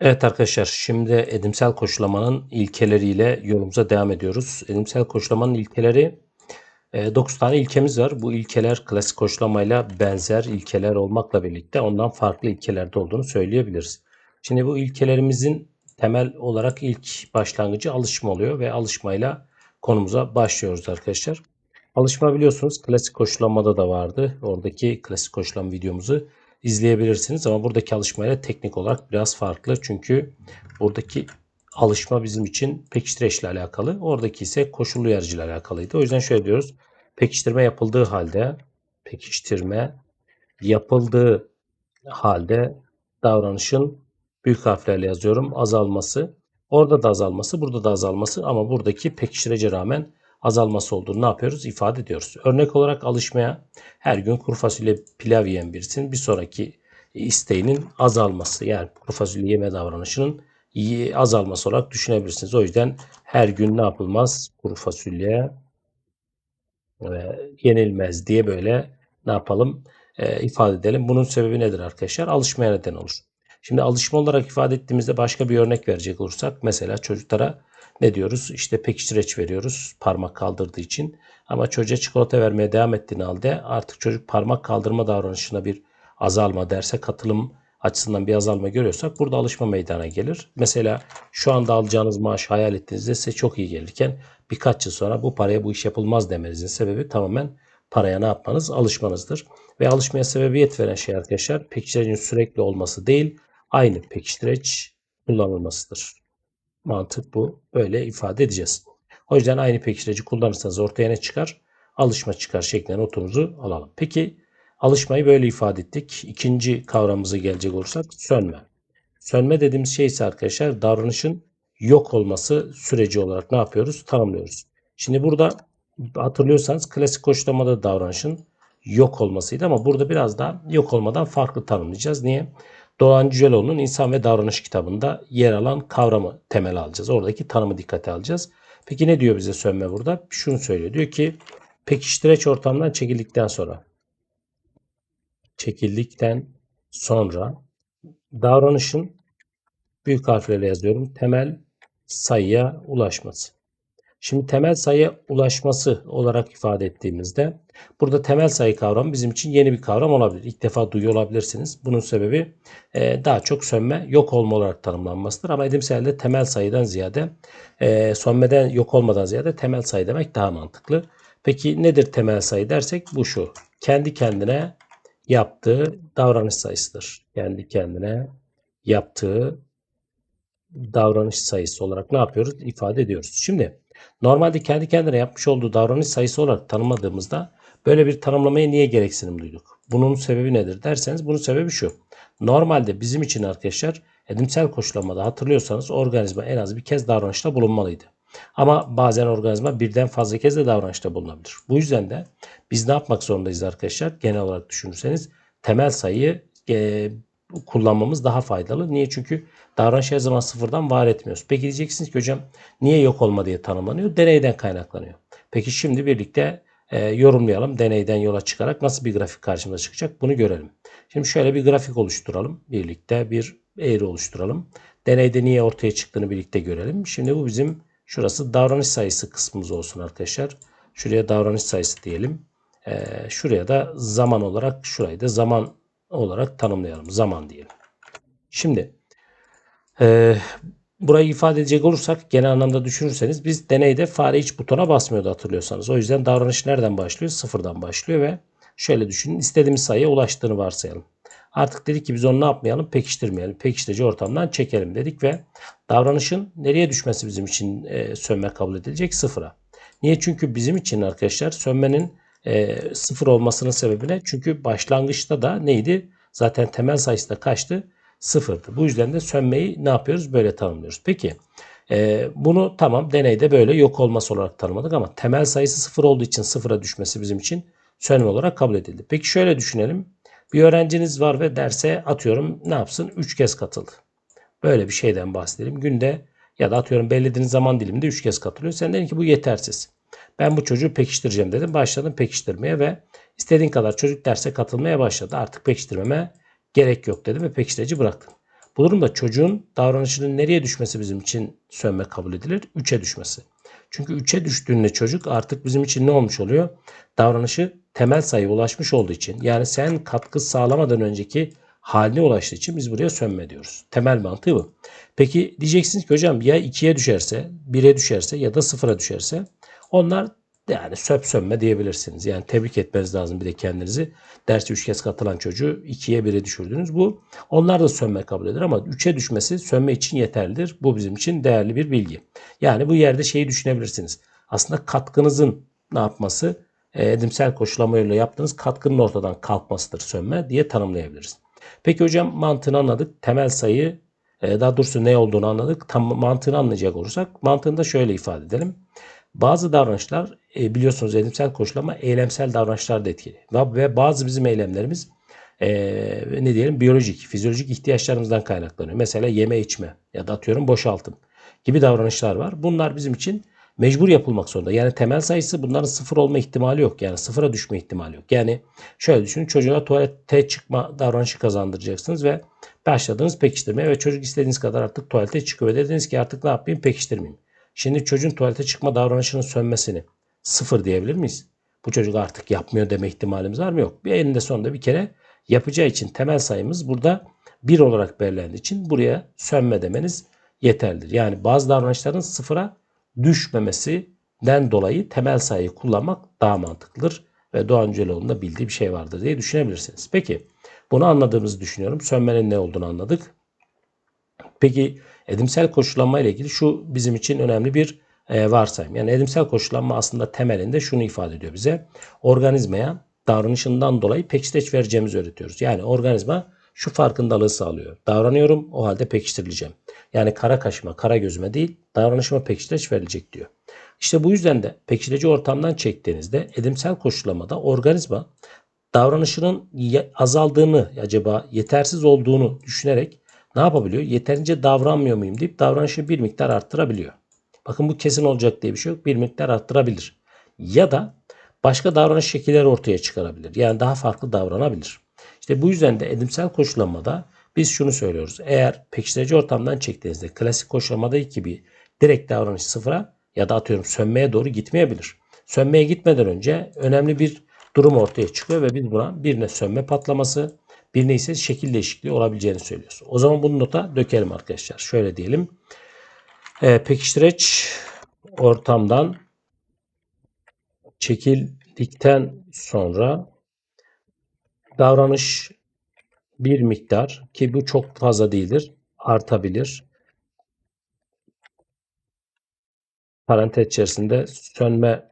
Evet arkadaşlar, şimdi edimsel koşulamanın ilkeleriyle yolumuza devam ediyoruz. Edimsel koşulamanın ilkeleri 9 tane ilkemiz var. Bu ilkeler klasik koşulamayla benzer ilkeler olmakla birlikte ondan farklı ilkelerde olduğunu söyleyebiliriz. Şimdi bu ilkelerimizin temel olarak ilk başlangıcı alışma oluyor ve alışmayla konumuza başlıyoruz arkadaşlar. Alışma biliyorsunuz klasik koşullamada da vardı. Oradaki klasik koşullama videomuzu izleyebilirsiniz ama buradaki alışmayla teknik olarak biraz farklı. Çünkü buradaki alışma bizim için pekiştireç ile alakalı. Oradaki ise koşullu yarıcı ile alakalıydı. O yüzden şöyle diyoruz. Pekiştirme yapıldığı halde pekiştirme yapıldığı halde davranışın büyük harflerle yazıyorum azalması. Orada da azalması, burada da azalması ama buradaki pekiştirece rağmen azalması olduğunu ne yapıyoruz? İfade ediyoruz. Örnek olarak alışmaya her gün kuru fasulye pilav yiyen birisinin bir sonraki isteğinin azalması yani kuru fasulye yeme davranışının azalması olarak düşünebilirsiniz. O yüzden her gün ne yapılmaz? Kuru fasulye yenilmez diye böyle ne yapalım? E, ifade edelim. Bunun sebebi nedir arkadaşlar? Alışmaya neden olur. Şimdi alışma olarak ifade ettiğimizde başka bir örnek verecek olursak mesela çocuklara ne diyoruz? İşte pekiştireç veriyoruz parmak kaldırdığı için. Ama çocuğa çikolata vermeye devam ettiğin halde artık çocuk parmak kaldırma davranışına bir azalma derse katılım açısından bir azalma görüyorsak burada alışma meydana gelir. Mesela şu anda alacağınız maaş hayal ettiğinizde size çok iyi gelirken birkaç yıl sonra bu paraya bu iş yapılmaz demenizin sebebi tamamen paraya ne yapmanız? Alışmanızdır. Ve alışmaya sebebiyet veren şey arkadaşlar pekiştirecin sürekli olması değil aynı pekiştireç kullanılmasıdır. Mantık bu. Böyle ifade edeceğiz. O yüzden aynı pekiştireci kullanırsanız ortaya ne çıkar? Alışma çıkar şeklinde notumuzu alalım. Peki alışmayı böyle ifade ettik. İkinci kavramımıza gelecek olursak sönme. Sönme dediğimiz şey ise arkadaşlar davranışın yok olması süreci olarak ne yapıyoruz? Tanımlıyoruz. Şimdi burada hatırlıyorsanız klasik koşullamada davranışın yok olmasıydı ama burada biraz daha yok olmadan farklı tanımlayacağız. Niye? Doğan Cüceloğlu'nun İnsan ve Davranış kitabında yer alan kavramı temel alacağız. Oradaki tanımı dikkate alacağız. Peki ne diyor bize sönme burada? Şunu söylüyor. Diyor ki pekiştireç ortamdan çekildikten sonra çekildikten sonra davranışın büyük harflerle yazıyorum. Temel sayıya ulaşması. Şimdi temel sayı ulaşması olarak ifade ettiğimizde burada temel sayı kavramı bizim için yeni bir kavram olabilir. İlk defa duyuyor olabilirsiniz. Bunun sebebi e, daha çok sönme, yok olma olarak tanımlanmasıdır. Ama edimselde temel sayıdan ziyade e, sönmeden, yok olmadan ziyade temel sayı demek daha mantıklı. Peki nedir temel sayı dersek bu şu. Kendi kendine yaptığı davranış sayısıdır. Kendi kendine yaptığı davranış sayısı olarak ne yapıyoruz? İfade ediyoruz. Şimdi Normalde kendi kendine yapmış olduğu davranış sayısı olarak tanımladığımızda böyle bir tanımlamaya niye gereksinim duyduk? Bunun sebebi nedir derseniz bunun sebebi şu. Normalde bizim için arkadaşlar edimsel koşullamada hatırlıyorsanız organizma en az bir kez davranışta bulunmalıydı. Ama bazen organizma birden fazla kez de davranışta bulunabilir. Bu yüzden de biz ne yapmak zorundayız arkadaşlar? Genel olarak düşünürseniz temel sayıyı e, kullanmamız daha faydalı. Niye? Çünkü davranış her zaman sıfırdan var etmiyoruz. Peki diyeceksiniz ki hocam niye yok olma diye tanımlanıyor? Deneyden kaynaklanıyor. Peki şimdi birlikte e, yorumlayalım. Deneyden yola çıkarak nasıl bir grafik karşımıza çıkacak bunu görelim. Şimdi şöyle bir grafik oluşturalım. Birlikte bir eğri oluşturalım. Deneyde niye ortaya çıktığını birlikte görelim. Şimdi bu bizim şurası davranış sayısı kısmımız olsun arkadaşlar. Şuraya davranış sayısı diyelim. Ee, şuraya da zaman olarak şurayı da zaman olarak tanımlayalım. Zaman diyelim. Şimdi e, burayı ifade edecek olursak genel anlamda düşünürseniz biz deneyde fare hiç butona basmıyordu hatırlıyorsanız. O yüzden davranış nereden başlıyor? Sıfırdan başlıyor ve şöyle düşünün istediğimiz sayıya ulaştığını varsayalım. Artık dedik ki biz onu ne yapmayalım? Pekiştirmeyelim. Pekiştirici ortamdan çekelim dedik ve davranışın nereye düşmesi bizim için e, sönme kabul edilecek? Sıfıra. Niye? Çünkü bizim için arkadaşlar sönmenin e, sıfır olmasının sebebi ne? Çünkü başlangıçta da neydi? Zaten temel sayısı da kaçtı? Sıfırdı. Bu yüzden de sönmeyi ne yapıyoruz? Böyle tanımlıyoruz. Peki e, bunu tamam deneyde böyle yok olması olarak tanımladık ama temel sayısı sıfır olduğu için sıfıra düşmesi bizim için sönme olarak kabul edildi. Peki şöyle düşünelim. Bir öğrenciniz var ve derse atıyorum ne yapsın? 3 kez katıldı. Böyle bir şeyden bahsedelim. Günde ya da atıyorum belirlediğiniz zaman diliminde 3 kez katılıyor. Sen dedin ki bu yetersiz. Ben bu çocuğu pekiştireceğim dedim. Başladım pekiştirmeye ve istediğin kadar çocuk derse katılmaya başladı. Artık pekiştirmeme gerek yok dedim ve pekiştirici bıraktım. Bu durumda çocuğun davranışının nereye düşmesi bizim için sönme kabul edilir? 3'e düşmesi. Çünkü 3'e düştüğünde çocuk artık bizim için ne olmuş oluyor? Davranışı temel sayıya ulaşmış olduğu için yani sen katkı sağlamadan önceki haline ulaştığı için biz buraya sönme diyoruz. Temel mantığı bu. Peki diyeceksiniz ki hocam ya 2'ye düşerse, 1'e düşerse ya da 0'a düşerse onlar yani söp sönme diyebilirsiniz. Yani tebrik etmeniz lazım bir de kendinizi. Dersi 3 kez katılan çocuğu 2'ye 1'e düşürdünüz. Bu onlar da sönme kabul eder ama 3'e düşmesi sönme için yeterlidir. Bu bizim için değerli bir bilgi. Yani bu yerde şeyi düşünebilirsiniz. Aslında katkınızın ne yapması? E, edimsel koşullamayla yaptığınız katkının ortadan kalkmasıdır sönme diye tanımlayabiliriz. Peki hocam mantığını anladık. Temel sayı e, daha doğrusu ne olduğunu anladık. Tam mantığını anlayacak olursak mantığını da şöyle ifade edelim. Bazı davranışlar e, biliyorsunuz edimsel koşullama eylemsel davranışlar da etkili. Ve, bazı bizim eylemlerimiz e, ne diyelim biyolojik, fizyolojik ihtiyaçlarımızdan kaynaklanıyor. Mesela yeme içme ya da atıyorum boşaltım gibi davranışlar var. Bunlar bizim için mecbur yapılmak zorunda. Yani temel sayısı bunların sıfır olma ihtimali yok. Yani sıfıra düşme ihtimali yok. Yani şöyle düşünün çocuğa tuvalete çıkma davranışı kazandıracaksınız ve başladınız pekiştirmeye ve çocuk istediğiniz kadar artık tuvalete çıkıyor dediniz ki artık ne yapayım pekiştirmeyeyim. Şimdi çocuğun tuvalete çıkma davranışının sönmesini sıfır diyebilir miyiz? Bu çocuk artık yapmıyor deme ihtimalimiz var mı? Yok. Bir elinde sonunda bir kere yapacağı için temel sayımız burada bir olarak belirlendiği için buraya sönme demeniz yeterlidir. Yani bazı davranışların sıfıra düşmemesinden dolayı temel sayıyı kullanmak daha mantıklıdır. Ve Doğan Cüceloğlu'nun da bildiği bir şey vardır diye düşünebilirsiniz. Peki bunu anladığımızı düşünüyorum. Sönmenin ne olduğunu anladık. Peki edimsel koşullanma ile ilgili şu bizim için önemli bir e, varsayım. Yani edimsel koşullanma aslında temelinde şunu ifade ediyor bize. Organizmaya davranışından dolayı pekiştireç vereceğimizi öğretiyoruz. Yani organizma şu farkındalığı sağlıyor. Davranıyorum o halde pekiştirileceğim. Yani kara kaşıma, kara gözüme değil davranışıma pekiştireç verilecek diyor. İşte bu yüzden de pekiştirici ortamdan çektiğinizde edimsel koşullamada organizma davranışının azaldığını acaba yetersiz olduğunu düşünerek ne yapabiliyor? Yeterince davranmıyor muyum deyip davranışı bir miktar arttırabiliyor. Bakın bu kesin olacak diye bir şey yok. Bir miktar arttırabilir. Ya da başka davranış şekilleri ortaya çıkarabilir. Yani daha farklı davranabilir. İşte bu yüzden de edimsel koşullamada biz şunu söylüyoruz. Eğer pekiştirici ortamdan çektiğinizde klasik koşullamada gibi direkt davranış sıfıra ya da atıyorum sönmeye doğru gitmeyebilir. Sönmeye gitmeden önce önemli bir durum ortaya çıkıyor ve biz buna birine sönme patlaması, birine ise şekil değişikliği olabileceğini söylüyoruz. O zaman bunu nota dökelim arkadaşlar. Şöyle diyelim. E, pekiştireç ortamdan çekildikten sonra davranış bir miktar ki bu çok fazla değildir artabilir. Parantez içerisinde sönme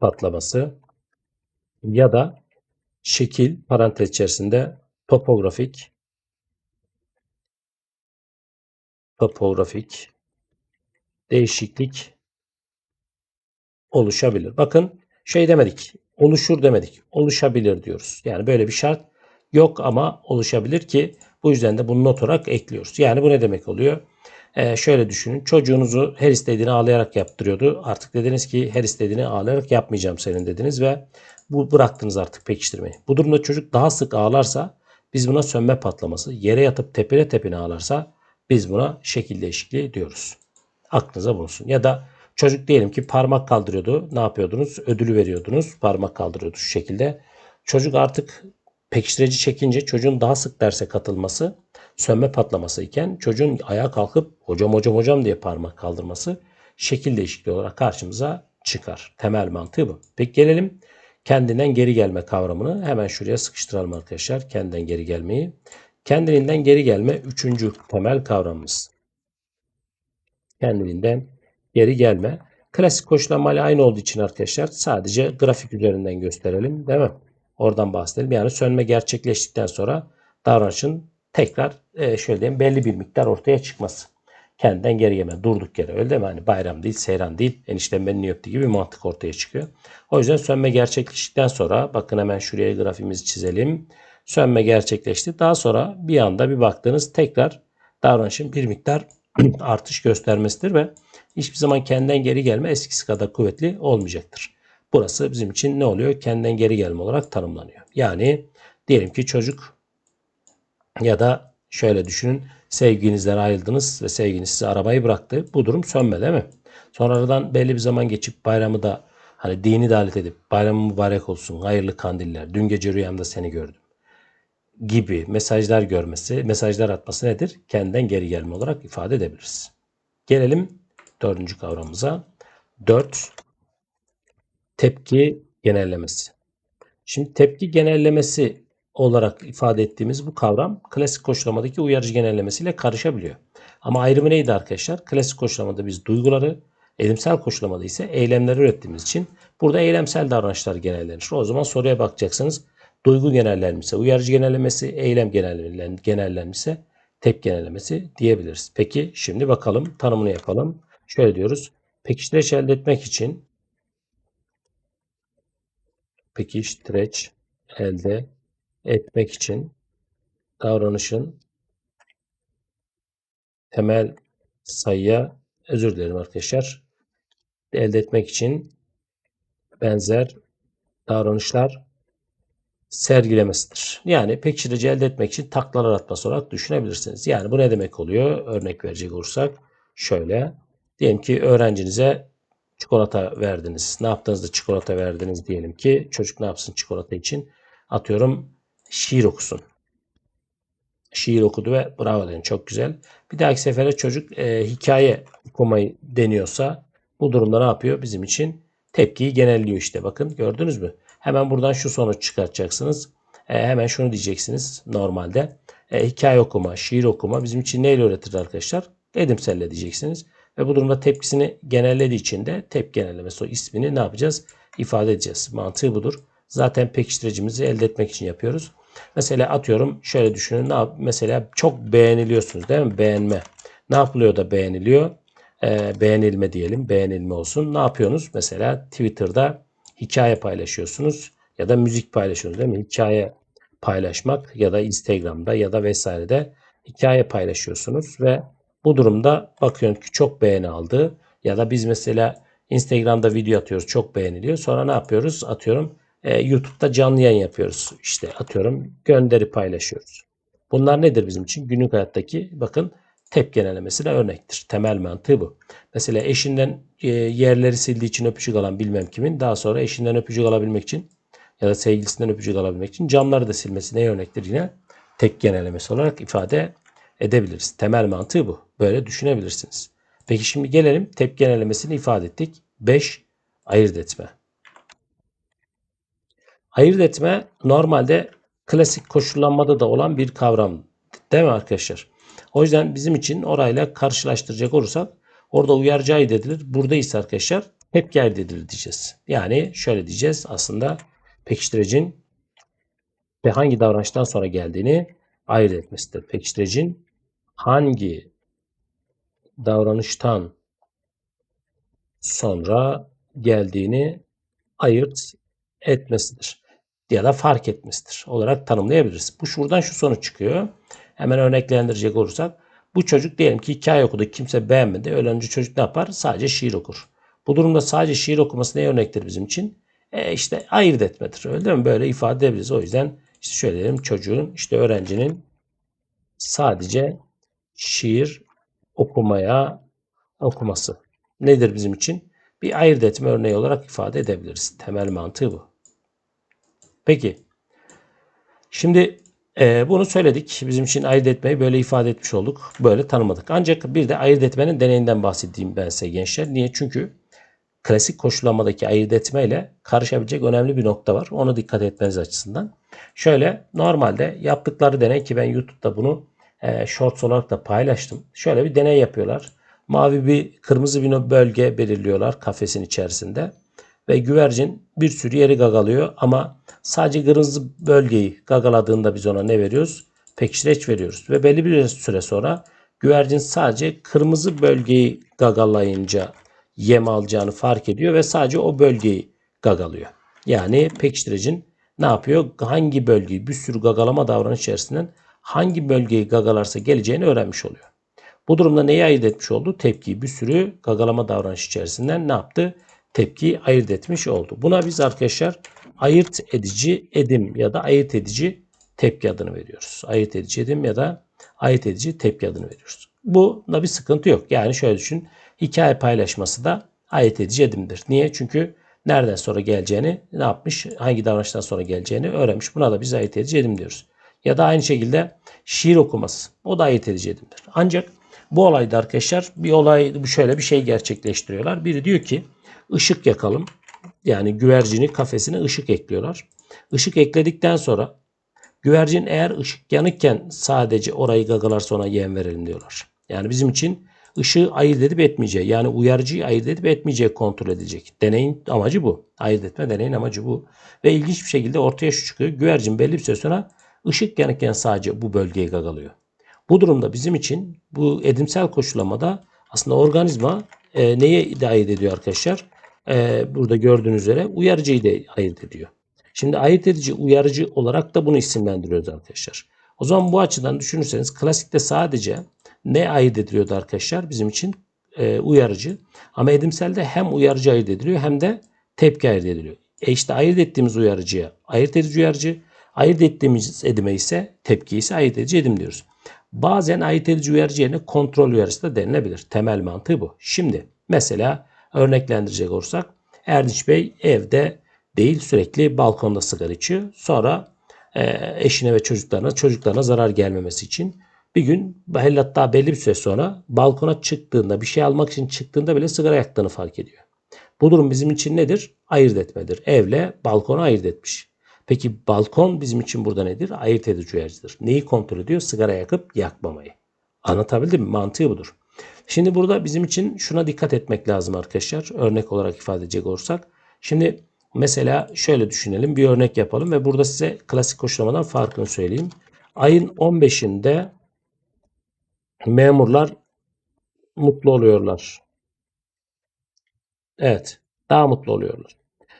patlaması ya da şekil parantez içerisinde topografik topografik değişiklik oluşabilir. Bakın şey demedik. Oluşur demedik. Oluşabilir diyoruz. Yani böyle bir şart yok ama oluşabilir ki bu yüzden de bunu not olarak ekliyoruz. Yani bu ne demek oluyor? Ee, şöyle düşünün. Çocuğunuzu her istediğini ağlayarak yaptırıyordu. Artık dediniz ki her istediğini ağlayarak yapmayacağım senin dediniz ve bu bıraktınız artık pekiştirmeyi. Bu durumda çocuk daha sık ağlarsa biz buna sönme patlaması. Yere yatıp tepine tepine ağlarsa biz buna şekil değişikliği diyoruz. Aklınıza bulunsun. Ya da çocuk diyelim ki parmak kaldırıyordu. Ne yapıyordunuz? Ödülü veriyordunuz. Parmak kaldırıyordu şu şekilde. Çocuk artık pekiştirici çekince çocuğun daha sık derse katılması sönme patlaması iken çocuğun ayağa kalkıp hocam hocam hocam diye parmak kaldırması şekil değişikliği olarak karşımıza çıkar. Temel mantığı bu. Peki gelelim kendinden geri gelme kavramını hemen şuraya sıkıştıralım arkadaşlar. Kendinden geri gelmeyi. Kendiliğinden geri gelme üçüncü temel kavramımız. Kendiliğinden geri gelme. Klasik koşullanmayla aynı olduğu için arkadaşlar sadece grafik üzerinden gösterelim değil mi? Oradan bahsedelim. Yani sönme gerçekleştikten sonra davranışın tekrar e, şöyle diyeyim belli bir miktar ortaya çıkması. Kendinden geri yeme. Durduk yere öyle değil mi? Hani bayram değil, seyran değil. Eniştem beni öptü gibi bir mantık ortaya çıkıyor. O yüzden sönme gerçekleştikten sonra bakın hemen şuraya grafiğimizi çizelim. Sönme gerçekleşti. Daha sonra bir anda bir baktınız tekrar davranışın bir miktar artış göstermesidir ve hiçbir zaman kendinden geri gelme eskisi kadar kuvvetli olmayacaktır. Burası bizim için ne oluyor? Kendinden geri gelme olarak tanımlanıyor. Yani diyelim ki çocuk ya da şöyle düşünün Sevginizden ayrıldınız ve sevginiz size arabayı bıraktı. Bu durum sönme değil mi? Sonradan belli bir zaman geçip bayramı da hani dini davet edip bayramın mübarek olsun, hayırlı kandiller, dün gece rüyamda seni gördüm gibi mesajlar görmesi, mesajlar atması nedir? Kendinden geri gelme olarak ifade edebiliriz. Gelelim dördüncü kavramımıza. Dört, tepki genellemesi. Şimdi tepki genellemesi olarak ifade ettiğimiz bu kavram klasik koşulamadaki uyarıcı genellemesiyle karışabiliyor. Ama ayrımı neydi arkadaşlar? Klasik koşulamada biz duyguları, elimsel koşulamada ise eylemleri ürettiğimiz için burada eylemsel davranışlar genellenir. O zaman soruya bakacaksınız. Duygu genellenmişse, uyarıcı genellemesi, eylem genellen- genellenmişse tepki genellemesi diyebiliriz. Peki şimdi bakalım tanımını yapalım. Şöyle diyoruz. Pekiştireç elde etmek için pekiştireç elde etmek için davranışın temel sayıya özür dilerim arkadaşlar. Elde etmek için benzer davranışlar sergilemesidir. Yani pekiştirici elde etmek için taklalar atması olarak düşünebilirsiniz. Yani bu ne demek oluyor? Örnek verecek olursak şöyle. Diyelim ki öğrencinize çikolata verdiniz. Ne yaptığınızda çikolata verdiniz diyelim ki. Çocuk ne yapsın çikolata için? Atıyorum şiir okusun. Şiir okudu ve bravo deyin çok güzel. Bir dahaki sefere çocuk e, hikaye okumayı deniyorsa bu durumda ne yapıyor? Bizim için tepkiyi genelliyor işte. Bakın gördünüz mü? Hemen buradan şu sonuç çıkartacaksınız. E, hemen şunu diyeceksiniz normalde. E, hikaye okuma, şiir okuma bizim için neyle öğretir arkadaşlar? Edimselle diyeceksiniz. Ve bu durumda tepkisini genellediği için de tepki genellemesi o ismini ne yapacağız? İfade edeceğiz. Mantığı budur. Zaten pekiştiricimizi elde etmek için yapıyoruz. Mesela atıyorum şöyle düşünün. Ne? Mesela çok beğeniliyorsunuz değil mi? Beğenme. Ne yapılıyor da beğeniliyor? Ee, beğenilme diyelim. Beğenilme olsun. Ne yapıyorsunuz? Mesela Twitter'da hikaye paylaşıyorsunuz ya da müzik paylaşıyorsunuz değil mi? Hikaye paylaşmak ya da Instagram'da ya da vesairede hikaye paylaşıyorsunuz ve bu durumda bakıyorsun ki çok beğeni aldı ya da biz mesela Instagram'da video atıyoruz çok beğeniliyor. Sonra ne yapıyoruz? Atıyorum e, YouTube'da canlı yayın yapıyoruz. İşte atıyorum gönderi paylaşıyoruz. Bunlar nedir bizim için? Günlük hayattaki bakın tepki genellemesine örnektir. Temel mantığı bu. Mesela eşinden e, yerleri sildiği için öpücük alan bilmem kimin daha sonra eşinden öpücük alabilmek için ya da sevgilisinden öpücük alabilmek için camları da silmesi neye örnektir yine? Tek genellemesi olarak ifade edebiliriz. Temel mantığı bu. Böyle düşünebilirsiniz. Peki şimdi gelelim tepki genellemesini ifade ettik. 5. Ayırt etme. Ayırt etme normalde klasik koşullanmada da olan bir kavram. Değil mi arkadaşlar? O yüzden bizim için orayla karşılaştıracak olursak orada uyarıcı ayırt edilir. Burada ise arkadaşlar tepki ayırt edilir diyeceğiz. Yani şöyle diyeceğiz aslında pekiştiricin ve hangi davranıştan sonra geldiğini ayırt etmesidir. Pekiştiricin hangi davranıştan sonra geldiğini ayırt etmesidir ya da fark etmesidir olarak tanımlayabiliriz. Bu şuradan şu sonuç çıkıyor. Hemen örneklendirecek olursak bu çocuk diyelim ki hikaye okudu kimse beğenmedi. Öyle önce çocuk ne yapar? Sadece şiir okur. Bu durumda sadece şiir okuması ne örnektir bizim için? E işte ayırt etmedir. Öyle değil mi? Böyle ifade edebiliriz. O yüzden işte şöyle diyelim çocuğun işte öğrencinin sadece şiir okumaya okuması nedir bizim için? Bir ayırt etme örneği olarak ifade edebiliriz. Temel mantığı bu. Peki. Şimdi e, bunu söyledik. Bizim için ayırt etmeyi böyle ifade etmiş olduk. Böyle tanımadık. Ancak bir de ayırt etmenin deneyinden bahsedeyim ben size gençler. Niye? Çünkü klasik koşullamadaki ayırt etme ile karışabilecek önemli bir nokta var. Onu dikkat etmeniz açısından. Şöyle normalde yaptıkları deney ki ben YouTube'da bunu e, shorts olarak da paylaştım. Şöyle bir deney yapıyorlar. Mavi bir kırmızı bir bölge belirliyorlar kafesin içerisinde. Ve güvercin bir sürü yeri gagalıyor ama sadece kırmızı bölgeyi gagaladığında biz ona ne veriyoruz? Pekiştireç veriyoruz. Ve belli bir süre sonra güvercin sadece kırmızı bölgeyi gagalayınca yem alacağını fark ediyor ve sadece o bölgeyi gagalıyor. Yani pekiştiricin ne yapıyor? Hangi bölgeyi bir sürü gagalama davranış içerisinden hangi bölgeyi gagalarsa geleceğini öğrenmiş oluyor. Bu durumda neyi ayırt etmiş oldu? Tepkiyi bir sürü gagalama davranış içerisinden ne yaptı? Tepkiyi ayırt etmiş oldu. Buna biz arkadaşlar ayırt edici edim ya da ayırt edici tepki adını veriyoruz. Ayırt edici edim ya da ayırt edici tepki adını veriyoruz. Bunda bir sıkıntı yok. Yani şöyle düşün. Hikaye paylaşması da ayırt edici edimdir. Niye? Çünkü nereden sonra geleceğini ne yapmış? Hangi davranıştan sonra geleceğini öğrenmiş. Buna da biz ayırt edici edim diyoruz. Ya da aynı şekilde şiir okuması. O da ayırt edici edimdir. Ancak bu olayda arkadaşlar bir olay şöyle bir şey gerçekleştiriyorlar. Biri diyor ki ışık yakalım. Yani güvercini kafesine ışık ekliyorlar. Işık ekledikten sonra güvercin eğer ışık yanıkken sadece orayı gagalarsa ona yem verelim diyorlar. Yani bizim için ışığı ayırt edip etmeyeceği yani uyarıcıyı ayırt edip etmeyeceği kontrol edilecek. Deneyin amacı bu. Ayırt etme deneyin amacı bu. Ve ilginç bir şekilde ortaya şu çıkıyor. Güvercin belli bir süre sonra ışık yanıkken sadece bu bölgeyi gagalıyor. Bu durumda bizim için bu edimsel koşullamada aslında organizma e, neye de ayırt ediyor arkadaşlar? E, burada gördüğünüz üzere uyarıcıyı da ayırt ediyor. Şimdi ayırt edici uyarıcı olarak da bunu isimlendiriyoruz arkadaşlar. O zaman bu açıdan düşünürseniz klasikte sadece ne ayırt ediliyordu arkadaşlar? Bizim için e, uyarıcı. Ama edimselde hem uyarıcı ayırt ediliyor hem de tepki ayırt ediliyor. E işte ayırt ettiğimiz uyarıcıya ayırt edici uyarıcı, ayırt ettiğimiz edime ise tepki ise ayırt edici edim diyoruz. Bazen ayırt edici uyarıcı yerine kontrol uyarısı da denilebilir. Temel mantığı bu. Şimdi mesela örneklendirecek olursak Erdinç Bey evde değil sürekli balkonda sigara içiyor. Sonra e, eşine ve çocuklarına çocuklarına zarar gelmemesi için bir gün hatta belli bir süre sonra balkona çıktığında bir şey almak için çıktığında bile sigara yaktığını fark ediyor. Bu durum bizim için nedir? Ayırt etmedir. Evle balkonu ayırt etmiş. Peki balkon bizim için burada nedir? Ayırt edici uyarıcıdır. Neyi kontrol ediyor? Sigara yakıp yakmamayı. Anlatabildim mi? Mantığı budur. Şimdi burada bizim için şuna dikkat etmek lazım arkadaşlar. Örnek olarak ifade edecek olursak. Şimdi mesela şöyle düşünelim. Bir örnek yapalım ve burada size klasik koşulamadan farkını söyleyeyim. Ayın 15'inde memurlar mutlu oluyorlar. Evet. Daha mutlu oluyorlar.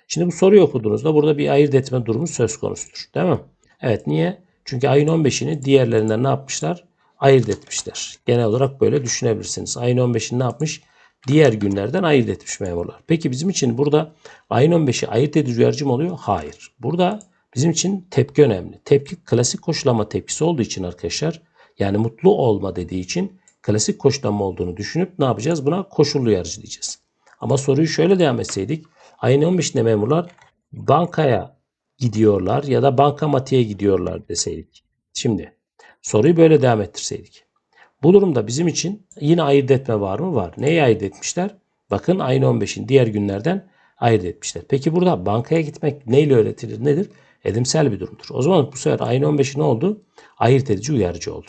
Şimdi bu soruyu okuduğunuzda burada bir ayırt etme durumu söz konusudur. Değil mi? Evet niye? Çünkü ayın 15'ini diğerlerinden ne yapmışlar? Ayırt etmişler. Genel olarak böyle düşünebilirsiniz. Ayın 15'ini ne yapmış? Diğer günlerden ayırt etmiş memurlar. Peki bizim için burada ayın 15'i ayırt edici uyarıcı mı oluyor? Hayır. Burada bizim için tepki önemli. Tepki klasik koşulama tepkisi olduğu için arkadaşlar yani mutlu olma dediği için klasik koşulama olduğunu düşünüp ne yapacağız? Buna koşullu uyarıcı diyeceğiz. Ama soruyu şöyle devam etseydik Ayın 15'inde memurlar bankaya gidiyorlar ya da bankamatiğe gidiyorlar deseydik. Şimdi soruyu böyle devam ettirseydik. Bu durumda bizim için yine ayırt etme var mı? Var. Neyi ayırt etmişler? Bakın ayın 15'in diğer günlerden ayırt etmişler. Peki burada bankaya gitmek neyle öğretilir? Nedir? Edimsel bir durumdur. O zaman bu sefer ayın 15'i ne oldu? Ayırt edici uyarıcı oldu.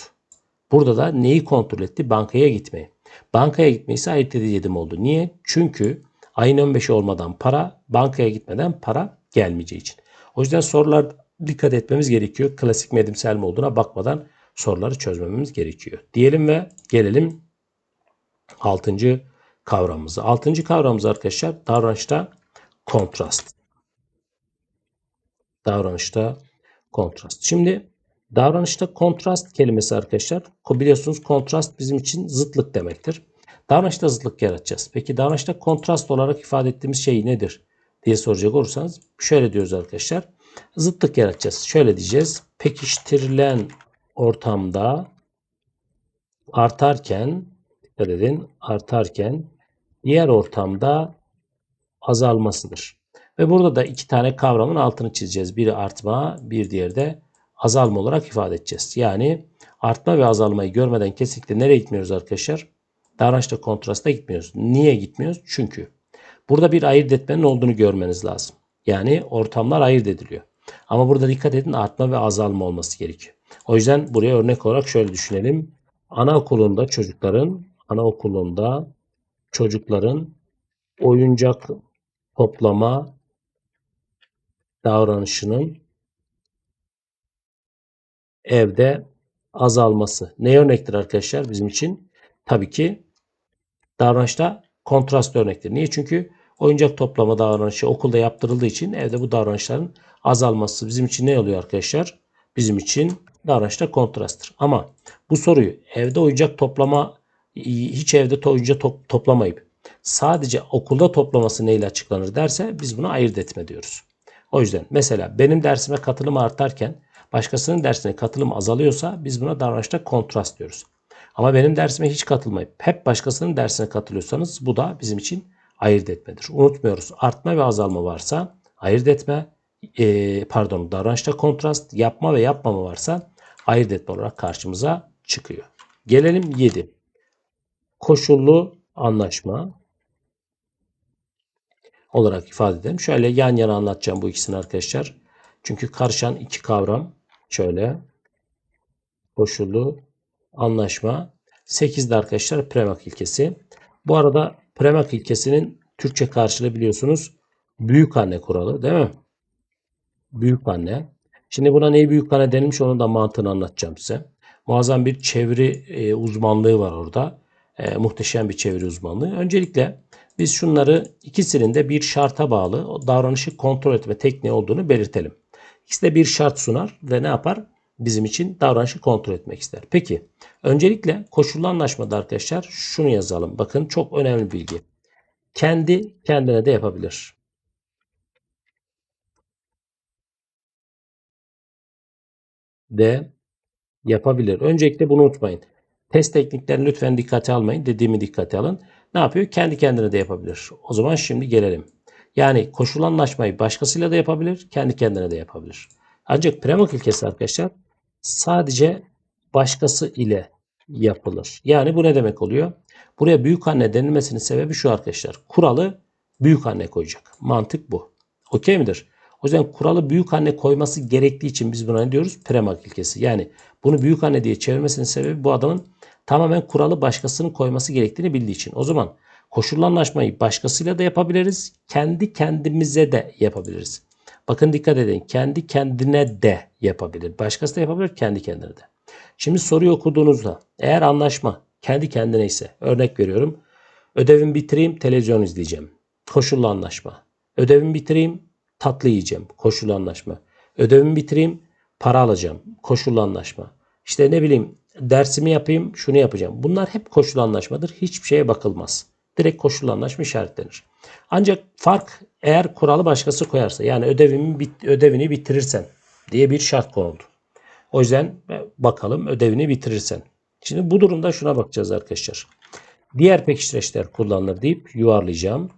Burada da neyi kontrol etti? Bankaya gitmeyi. Bankaya gitmeyi ise ayırt edici edim oldu. Niye? Çünkü Ayın 15'i olmadan para, bankaya gitmeden para gelmeyeceği için. O yüzden sorular dikkat etmemiz gerekiyor. Klasik mi edimsel mi olduğuna bakmadan soruları çözmemiz gerekiyor. Diyelim ve gelelim 6. kavramımıza. 6. kavramımız arkadaşlar davranışta kontrast. Davranışta kontrast. Şimdi davranışta kontrast kelimesi arkadaşlar biliyorsunuz kontrast bizim için zıtlık demektir. Davranışta zıtlık yaratacağız. Peki davranışta kontrast olarak ifade ettiğimiz şey nedir diye soracak olursanız şöyle diyoruz arkadaşlar. Zıtlık yaratacağız. Şöyle diyeceğiz. Pekiştirilen ortamda artarken dikkat edin artarken diğer ortamda azalmasıdır. Ve burada da iki tane kavramın altını çizeceğiz. Biri artma, bir diğeri de azalma olarak ifade edeceğiz. Yani artma ve azalmayı görmeden kesinlikle nereye gitmiyoruz arkadaşlar? Davranışta kontrasta gitmiyoruz. Niye gitmiyoruz? Çünkü burada bir ayırt etmenin olduğunu görmeniz lazım. Yani ortamlar ayırt ediliyor. Ama burada dikkat edin artma ve azalma olması gerekiyor. O yüzden buraya örnek olarak şöyle düşünelim. Anaokulunda çocukların anaokulunda çocukların oyuncak toplama davranışının evde azalması. Ne örnektir arkadaşlar bizim için? Tabii ki davranışta kontrast örnektir. Niye? Çünkü oyuncak toplama davranışı okulda yaptırıldığı için evde bu davranışların azalması bizim için ne oluyor arkadaşlar? Bizim için davranışta kontrasttır. Ama bu soruyu evde oyuncak toplama hiç evde oyuncak top, toplamayıp sadece okulda toplaması neyle açıklanır derse biz bunu ayırt etme diyoruz. O yüzden mesela benim dersime katılım artarken Başkasının dersine katılım azalıyorsa biz buna davranışta kontrast diyoruz. Ama benim dersime hiç katılmayıp hep başkasının dersine katılıyorsanız bu da bizim için ayırt etmedir. Unutmuyoruz. Artma ve azalma varsa ayırt etme, e, pardon davranışta kontrast, yapma ve yapmama varsa ayırt etme olarak karşımıza çıkıyor. Gelelim 7. Koşullu anlaşma olarak ifade edelim. Şöyle yan yana anlatacağım bu ikisini arkadaşlar. Çünkü karışan iki kavram şöyle koşullu anlaşma. 8'de arkadaşlar premak ilkesi. Bu arada premak ilkesinin Türkçe karşılığı biliyorsunuz büyük anne kuralı değil mi? Büyük anne. Şimdi buna neyi büyük anne denilmiş onun da mantığını anlatacağım size. Muazzam bir çeviri e, uzmanlığı var orada. E, muhteşem bir çeviri uzmanlığı. Öncelikle biz şunları ikisinin de bir şarta bağlı davranışı kontrol etme tekniği olduğunu belirtelim. İkisi de bir şart sunar ve ne yapar? Bizim için davranışı kontrol etmek ister. Peki öncelikle koşullu anlaşmada arkadaşlar şunu yazalım. Bakın çok önemli bilgi. Kendi kendine de yapabilir. De yapabilir. Öncelikle bunu unutmayın. Test tekniklerini lütfen dikkate almayın. Dediğimi dikkate alın. Ne yapıyor? Kendi kendine de yapabilir. O zaman şimdi gelelim. Yani koşul anlaşmayı başkasıyla da yapabilir, kendi kendine de yapabilir. Ancak premak ilkesi arkadaşlar sadece başkası ile yapılır. Yani bu ne demek oluyor? Buraya büyük anne denilmesinin sebebi şu arkadaşlar. Kuralı büyük anne koyacak. Mantık bu. Okey midir? O yüzden kuralı büyük anne koyması gerektiği için biz buna ne diyoruz? Premak ilkesi. Yani bunu büyük anne diye çevirmesinin sebebi bu adamın tamamen kuralı başkasının koyması gerektiğini bildiği için. O zaman koşullu anlaşmayı başkasıyla da yapabiliriz. Kendi kendimize de yapabiliriz. Bakın dikkat edin. Kendi kendine de yapabilir. Başkası da yapabilir. Kendi kendine de. Şimdi soruyu okuduğunuzda eğer anlaşma kendi kendine ise örnek veriyorum. Ödevimi bitireyim televizyon izleyeceğim. Koşullu anlaşma. Ödevimi bitireyim tatlı yiyeceğim. Koşullu anlaşma. Ödevimi bitireyim para alacağım. Koşullu anlaşma. İşte ne bileyim dersimi yapayım şunu yapacağım. Bunlar hep koşullu anlaşmadır. Hiçbir şeye bakılmaz. Direkt koşullu anlaşma işaretlenir. Ancak fark eğer kuralı başkası koyarsa yani ödevimi bit, ödevini bitirirsen diye bir şart konuldu. O yüzden bakalım ödevini bitirirsen. Şimdi bu durumda şuna bakacağız arkadaşlar. Diğer pekiştireçler kullanılır deyip yuvarlayacağım.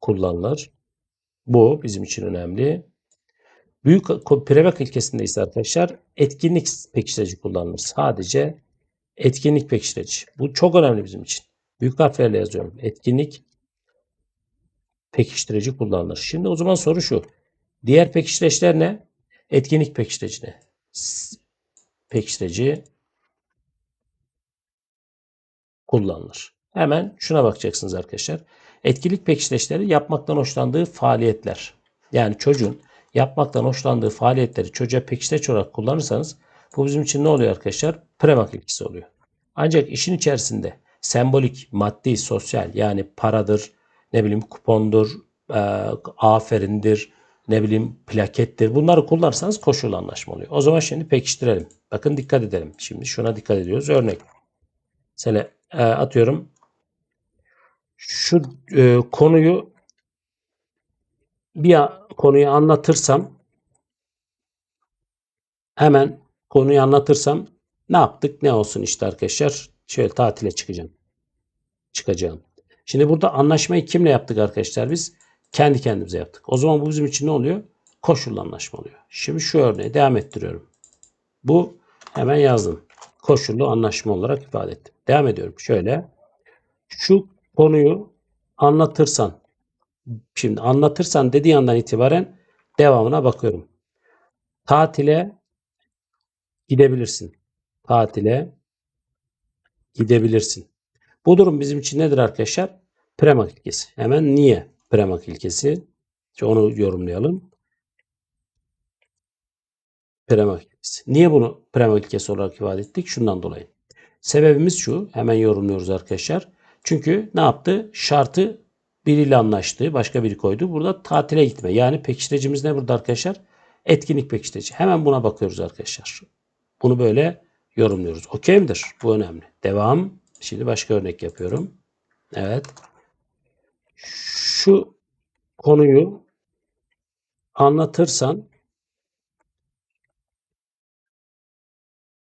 Kullanılır. Bu bizim için önemli. Büyük prebak ilkesinde ise arkadaşlar etkinlik pekiştireci kullanılır. Sadece etkinlik pekiştireci. Bu çok önemli bizim için. Büyük harflerle yazıyorum. Etkinlik pekiştirici kullanılır. Şimdi o zaman soru şu. Diğer pekiştireçler ne? Etkinlik pekiştirici ne? Pekiştirici kullanılır. Hemen şuna bakacaksınız arkadaşlar. Etkinlik pekiştireçleri yapmaktan hoşlandığı faaliyetler. Yani çocuğun yapmaktan hoşlandığı faaliyetleri çocuğa pekiştireç olarak kullanırsanız bu bizim için ne oluyor arkadaşlar? Premak ilkisi oluyor. Ancak işin içerisinde sembolik, maddi, sosyal yani paradır, ne bileyim kupondur, e, aferindir, ne bileyim plakettir. Bunları kullanırsanız koşul anlaşma oluyor. O zaman şimdi pekiştirelim. Bakın dikkat edelim. Şimdi şuna dikkat ediyoruz. Örnek. Mesela e, atıyorum şu e, konuyu bir konuyu anlatırsam hemen konuyu anlatırsam ne yaptık? Ne olsun işte arkadaşlar? Şöyle tatile çıkacağım. Çıkacağım. Şimdi burada anlaşmayı kimle yaptık arkadaşlar biz? Kendi kendimize yaptık. O zaman bu bizim için ne oluyor? Koşullu anlaşma oluyor. Şimdi şu örneği devam ettiriyorum. Bu hemen yazdım. Koşullu anlaşma olarak ifade ettim. Devam ediyorum. Şöyle. Şu konuyu anlatırsan şimdi anlatırsan dediği andan itibaren devamına bakıyorum. Tatile gidebilirsin. Tatile gidebilirsin. Bu durum bizim için nedir arkadaşlar? Premak ilkesi. Hemen niye premak ilkesi? İşte onu yorumlayalım. Premak ilkesi. Niye bunu premak ilkesi olarak ifade ettik? Şundan dolayı. Sebebimiz şu. Hemen yorumluyoruz arkadaşlar. Çünkü ne yaptı? Şartı biriyle anlaştı. Başka biri koydu. Burada tatile gitme. Yani pekiştiricimiz ne burada arkadaşlar? Etkinlik pekiştirici. Hemen buna bakıyoruz arkadaşlar. Bunu böyle yorumluyoruz. Okey midir? Bu önemli. Devam. Şimdi başka örnek yapıyorum. Evet. Şu konuyu anlatırsan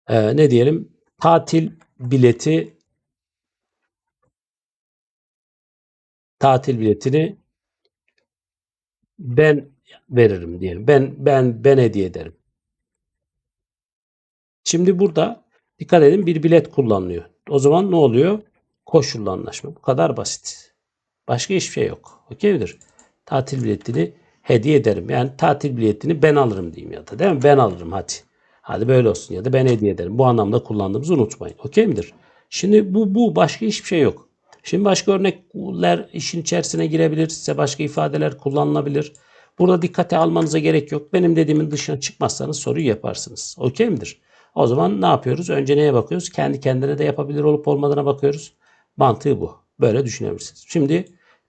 e, ne diyelim tatil bileti tatil biletini ben veririm diyelim. Ben ben ben hediye ederim. Şimdi burada dikkat edin bir bilet kullanılıyor. O zaman ne oluyor? Koşullu anlaşma. Bu kadar basit. Başka hiçbir şey yok. Okey midir? Tatil biletini hediye ederim. Yani tatil biletini ben alırım diyeyim ya da değil mi? Ben alırım hadi. Hadi böyle olsun ya da ben hediye ederim. Bu anlamda kullandığımızı unutmayın. Okey midir? Şimdi bu bu başka hiçbir şey yok. Şimdi başka örnekler işin içerisine girebilir. Size başka ifadeler kullanılabilir. Burada dikkate almanıza gerek yok. Benim dediğimin dışına çıkmazsanız soruyu yaparsınız. Okey midir? O zaman ne yapıyoruz? Önce neye bakıyoruz? Kendi kendine de yapabilir olup olmadığına bakıyoruz. Mantığı bu. Böyle düşünebilirsiniz. Şimdi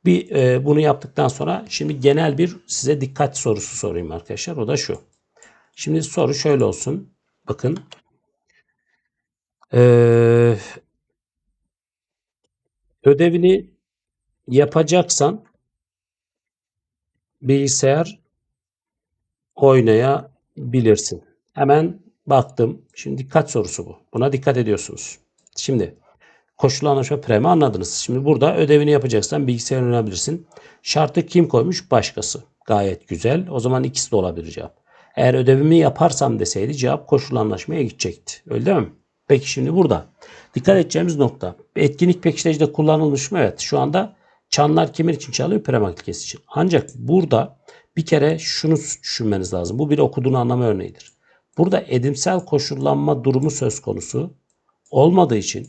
bir e, bunu yaptıktan sonra şimdi genel bir size dikkat sorusu sorayım arkadaşlar. O da şu. Şimdi soru şöyle olsun. Bakın. Ee, ödevini yapacaksan bilgisayar oynayabilirsin. Hemen baktım. Şimdi dikkat sorusu bu. Buna dikkat ediyorsunuz. Şimdi koşullu anlaşma premi anladınız. Şimdi burada ödevini yapacaksan bilgisayar oynayabilirsin. Şartı kim koymuş? Başkası. Gayet güzel. O zaman ikisi de olabilir cevap. Eğer ödevimi yaparsam deseydi cevap koşullu anlaşmaya gidecekti. Öyle değil mi? Peki şimdi burada. Dikkat edeceğimiz nokta. Etkinlik pekiştiricide kullanılmış mı? Evet. Şu anda çanlar kimin için çalıyor? Premak ilkesi için. Ancak burada bir kere şunu düşünmeniz lazım. Bu bir okuduğunu anlama örneğidir. Burada edimsel koşullanma durumu söz konusu olmadığı için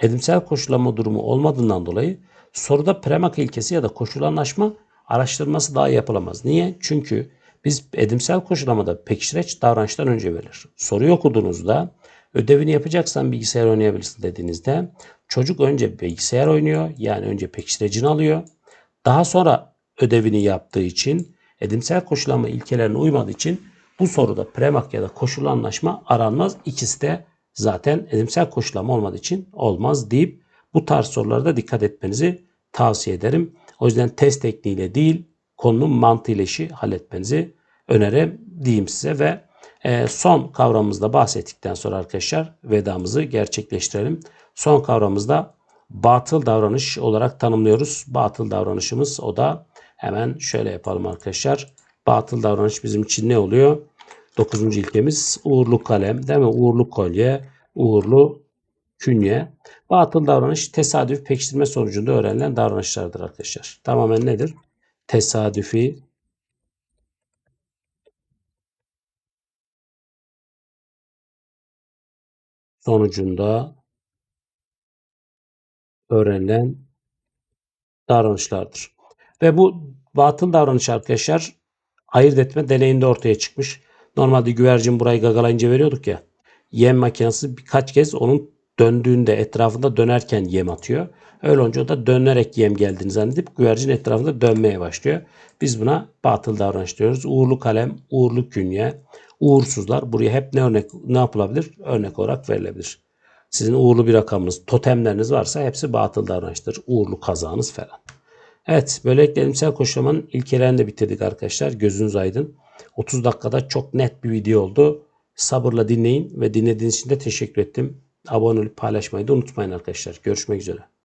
edimsel koşullanma durumu olmadığından dolayı soruda premak ilkesi ya da koşullanlaşma araştırması daha yapılamaz. Niye? Çünkü biz edimsel koşullamada pekiştireç davranıştan önce verilir. Soruyu okuduğunuzda ödevini yapacaksan bilgisayar oynayabilirsin dediğinizde çocuk önce bilgisayar oynuyor. Yani önce pekiştirecini alıyor. Daha sonra ödevini yaptığı için edimsel koşullama ilkelerine uymadığı için bu soruda premak ya da koşullu anlaşma aranmaz. İkisi de zaten edimsel koşullama olmadığı için olmaz deyip bu tarz sorularda dikkat etmenizi tavsiye ederim. O yüzden test tekniğiyle değil konunun mantığıyla işi halletmenizi önerim diyeyim size ve e, son kavramımızda bahsettikten sonra arkadaşlar vedamızı gerçekleştirelim. Son kavramımızda batıl davranış olarak tanımlıyoruz. Batıl davranışımız o da hemen şöyle yapalım arkadaşlar. Batıl davranış bizim için ne oluyor? Dokuzuncu ilkemiz uğurlu kalem değil mi? Uğurlu kolye, uğurlu künye. Batıl davranış tesadüf pekiştirme sonucunda öğrenilen davranışlardır arkadaşlar. Tamamen nedir? Tesadüfi sonucunda öğrenilen davranışlardır. Ve bu batıl davranış arkadaşlar ayırt etme deneyinde ortaya çıkmış. Normalde güvercin burayı gagalayınca veriyorduk ya. Yem makinesi birkaç kez onun döndüğünde etrafında dönerken yem atıyor. Öyle olunca da dönerek yem geldiğini zannedip güvercin etrafında dönmeye başlıyor. Biz buna batıl davranış diyoruz. Uğurlu kalem, uğurlu künye, uğursuzlar. Buraya hep ne örnek ne yapılabilir? Örnek olarak verilebilir. Sizin uğurlu bir rakamınız, totemleriniz varsa hepsi batıl davranıştır. Uğurlu kazağınız falan. Evet, böylelikle elimsel koşulamanın ilkelerini de bitirdik arkadaşlar. Gözünüz aydın. 30 dakikada çok net bir video oldu. Sabırla dinleyin ve dinlediğiniz için de teşekkür ettim. Abone olup paylaşmayı da unutmayın arkadaşlar. Görüşmek üzere.